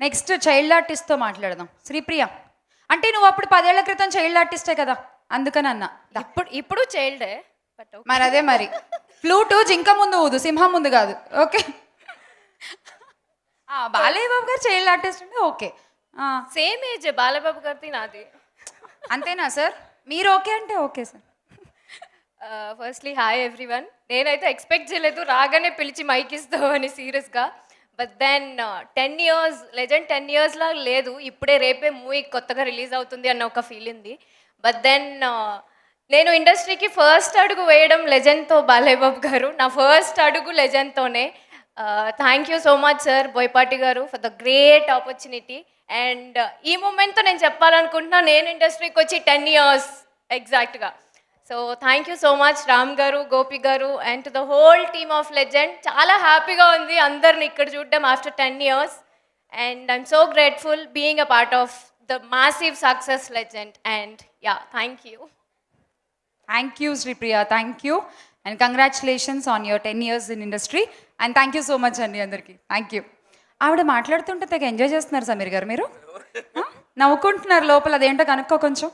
Next child ఆర్టిస్ట్తో మాట్లాడదాం. శ్రీప్రియ అంటే నువ్వు అప్పుడు పదేళ్ళ క్రితం చైల్డ్ ఆర్టిస్టే కదా? అందుకని అన్న. ఇప్పుడు ఇప్పుడు చైల్డే బట్ మరి అదే మరి. ఫ్లూటు జింక ముందు ఊదు సింహం ముందు కాదు. Okay. Balayya Babu garu child artist అంటే ఓకే. ఆ, సేమ్ ఏజ్ బాలబాబు గారిది నాది. అంతేనా సార్? మీరు ఓకే అంటే okay sir. Firstly hi everyone నేనైతే ఎక్స్పెక్ట్ చేయలేదు రాగానే పిలిచి మైక్ ఇస్తావు అని సీరియస్గా but then ten years Legend ten ఇయర్స్లా లేదు. ఇప్పుడే రేపే మూవీ కొత్తగా రిలీజ్ అవుతుంది అన్న ఒక ఫీల్ ఉంది. బట్ దెన్ uh, నేను ఇండస్ట్రీకి ఫస్ట్ అడుగు వేయడం లెజెండ్తో బాలయ్య బాబు గారు. నా ఫస్ట్ అడుగు లెజెండ్తోనే. Thank you so much sir Boyapati garu for the great opportunity and ఈ మూమెంట్తో నేను చెప్పాలనుకుంటున్నా నేను ఇండస్ట్రీకి వచ్చి టెన్ ఇయర్స్ ఎగ్జాక్ట్గా so thank you so much Ram garu Gopi garu and to the whole team of Legend చాలా హ్యాపీగా ఉంది అందరిని ఇక్కడ చూడడం after ten years and I'm so grateful being a part of the massive success Legend and yeah thank you thank you Sripriya thank you and congratulations on your ten years in industry and thank you so much అండి అందరికీ. Thank you ఆవిడ మాట్లాడుతుంటే తెగ enjoy చేస్తున్నారు సమీర్ గారు మీరు? నవ్వుకుంటున్నారు లోపల అదేంటో కనుక్కో కొంచెం.